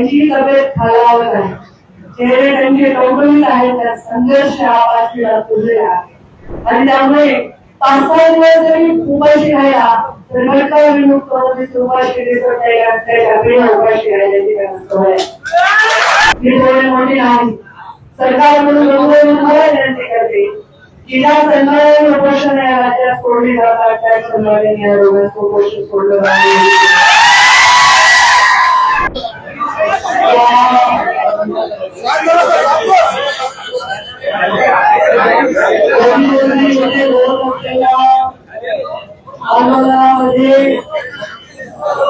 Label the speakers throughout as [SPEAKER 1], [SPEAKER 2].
[SPEAKER 1] त्यांची तब्येत खालावत आहे. चेहरे त्यांचे टवटवीत आहेत त्या संघर्ष हा वाचलेला तुझलेला आहे. आणि त्यामुळे पाच सहा दिवस जरी उपाशी राहिला तर मटका विमुक्त होते उपाशी देतो उपाशी राहिल्याची सवय ही थोडी मोठी नाही. सरकारकडून लोकं मला विनंती करते की ज्या सन्मानाने उपोषण या राज्यात सोडली जातात त्या सन्मानाने या रोगात उपोषण सोडलं पाहिजे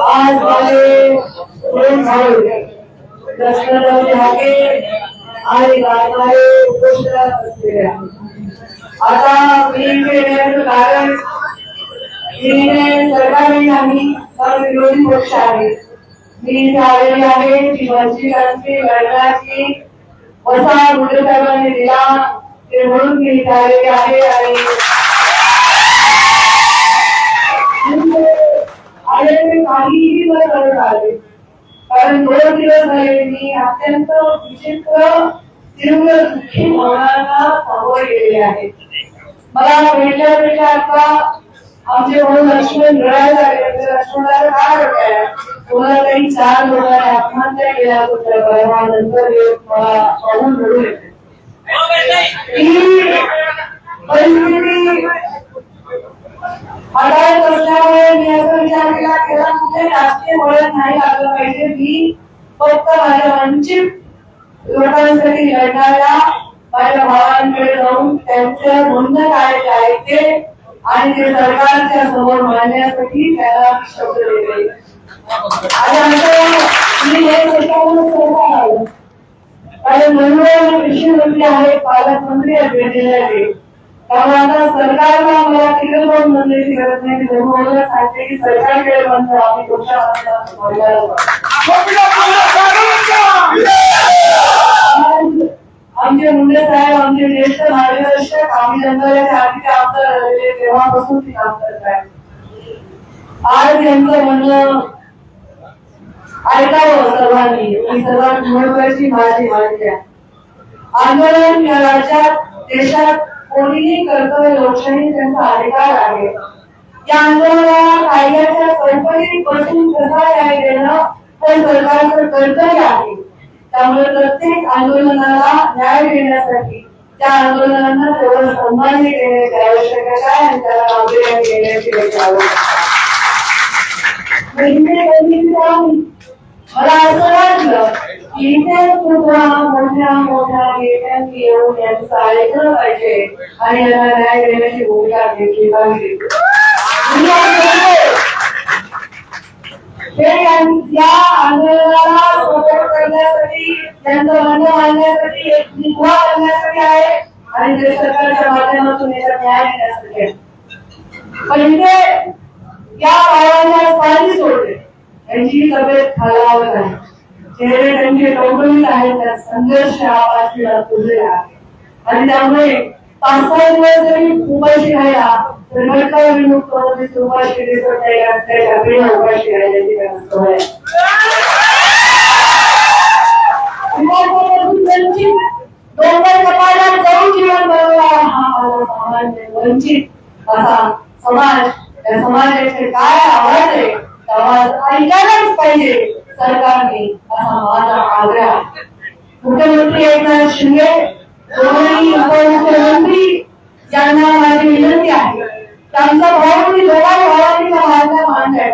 [SPEAKER 1] आज झाले दोन झाले दशरथरावजी हाके आणि गायकवाडे उपोषणात बसलेले आहेत आता मी इकडे येण्याचं कारण मी सरकारी नाही पण विरोधी पक्ष आहे मी इथे आलेली आहे की वंचितांची लढण्याची वसा मुंडे साहेबांनी दिला ते म्हणून मी इथे आलेली आहे आणि आले ते काहीही न करत आले कारण दोन दिवस झाले मी अत्यंत विचित्र तीव्र दुःखी भावनांना सामोरे गेलेले आहे. मला भेटल्या भेटल्या आता आमचे भाऊ लक्ष्मण रडायला लागले. म्हणजे लक्ष्मणाला काय वाटतंय? कोणाला काही चार लोकांनी आत्महत्या केल्या होत्या परवानंतर हे मला पाहून रडू येते ही परिस्थिती हाताळत असल्यामुळे मी असा विचार केला केला कुठे राजकीय वळण नाही लागलं पाहिजे. मी फक्त माझ्या वंचित लोकांसाठी लढणाऱ्या माझ्या भावांकडे जाऊन त्यांचं म्हणणं काय आहे ते आणि ते सरकारच्या समोर मांडण्यासाठी त्याला शब्द दिले आणि आमचं मी हे सरकारनं सरकार आलं आणि म्हणून कृषी मंत्री आहे पालकमंत्री आहेत. वेगवेगळे त्यामुळे आता सरकारला मला तिकडे पण मंजुरी करत नाही मी सांगते की सरकारकडे बंद आम्ही आमचे मुंडे साहेब आमचे ज्येष्ठ मार्गदर्शक आम्ही जंगलाच्या आधी आमदार तेव्हापासून ते काम करत आहेत आज यांचं म्हणणं ऐकावं सर्वांनी. ही सर्वात महत्वाची माझी मागणी आहे. आंदोलन या राज्यात देशात कोणीही कर्तव्य लोकशाही त्यांचा अधिकार आहे. या आंदोलनाला कायद्याच्या चौकटीत बसून कसा न्याय देणं हे सरकारचं कर्तव्य आहे. त्यामुळे प्रत्येक आंदोलनाला न्याय देण्यासाठी त्या आंदोलनांना तेवढं सन्मान्य देण्याची आवश्यकता आहे आणि त्याला गांभीर्याने देण्याची आवश्यकता म्हणजे मला असं वाटलं इथे सुद्धा मोठ्या मोठ्या नेत्यांनी येऊन यांचं ऐकलं पाहिजे आणि यांना न्याय देण्याची भूमिका घेतली पाहिजे ते असं या आंदोलनाला सपोर्ट करण्यासाठी त्यांचं म्हणणं मांडण्यासाठी एक निभा करण्यासाठी आहे आणि ते सरकारच्या माध्यमातून याचा न्याय देण्यासाठी आहे पण इथे या भावांना पाणी सोडले. त्यांची तब्येत खालावत आहे चेहरे त्यांचे टवटवीत आहेत त्या संघर्ष आवाज पुजलेला आहे. आणि त्यामुळे पाच सहा दिवस जरी उपाशी राहिला तर घटका विमुक्त होते उपाशी देतो उपाशी राहिल्याची सवय वंचित असा समाज त्या समाजाचे काय आवाज आहे समाज आवाज ऐकायलाच पाहिजे. सरकारने असा माझा आग्रह आहे. मुख्यमंत्री एकनाथ शिंदे दोन्ही उपमुख्यमंत्री यांना माझी विनंती आहे त्यांचा भाऊ दोघा भावांनी माझ्या मान्य आहे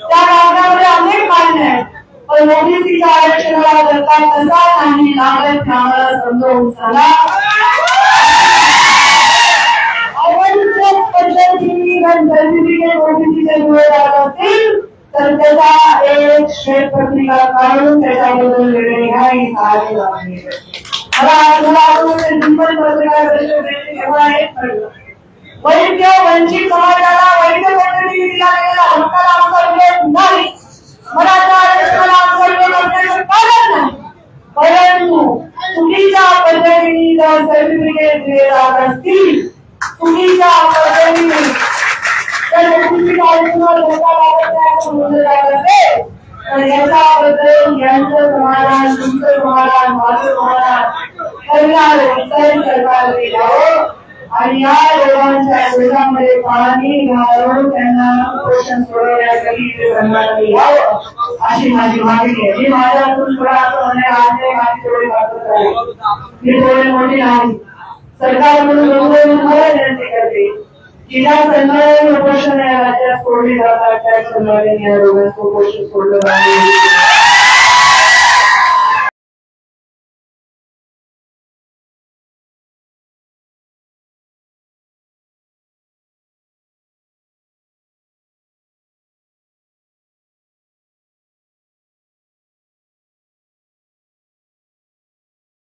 [SPEAKER 1] त्या मार्गामध्ये अनेक मान्य आहेत पण ओबीसीच्या आरक्षणाला धक्का कसा नाही लागत आम्हाला समजावून सांगा श्वेतपत्रिका काढून त्याच्याबद्दल निर्णय घ्या आहे. मला मला तेव्हा कळलं वैद्य वंचित समाजाला वैद्य पद्धतीने दिला गेलेला हक्काला आमचा विरोध नाही मराठा आरक्षणाला आमचा विरोध असण्याचं कारण नाही परंतु चुकीच्या पद्धतीने जर सर्टिफिकेट दिले जात असतील चुकीच्या पद्धतीने तर चुकीच्या आरक्षणाला धक्का लागत नाही असं म्हणलं जात तर तर याच्याबद्दल यांचं समाधान तुमचं समाधान माझं समाधान. करणार विस्तारित द्यावं आणि या लोकांच्या शरीरामध्ये पाणी घालून त्यांना पोषण सोडवण्यासाठी ते यावं अशी माझी मागणी आहे. मी माझ्यातून थोडा असं म्हणणे आहे माझी थोडी वाटत आहे. मी थोडी मोठी नाही सरकारकडून विनंती करते. तिला सन्मान सन्मानाने उपोषण या राज्यात सोडली जातात त्या सन्मानाने या रोगांचं उपोषण सोडलं जाईल.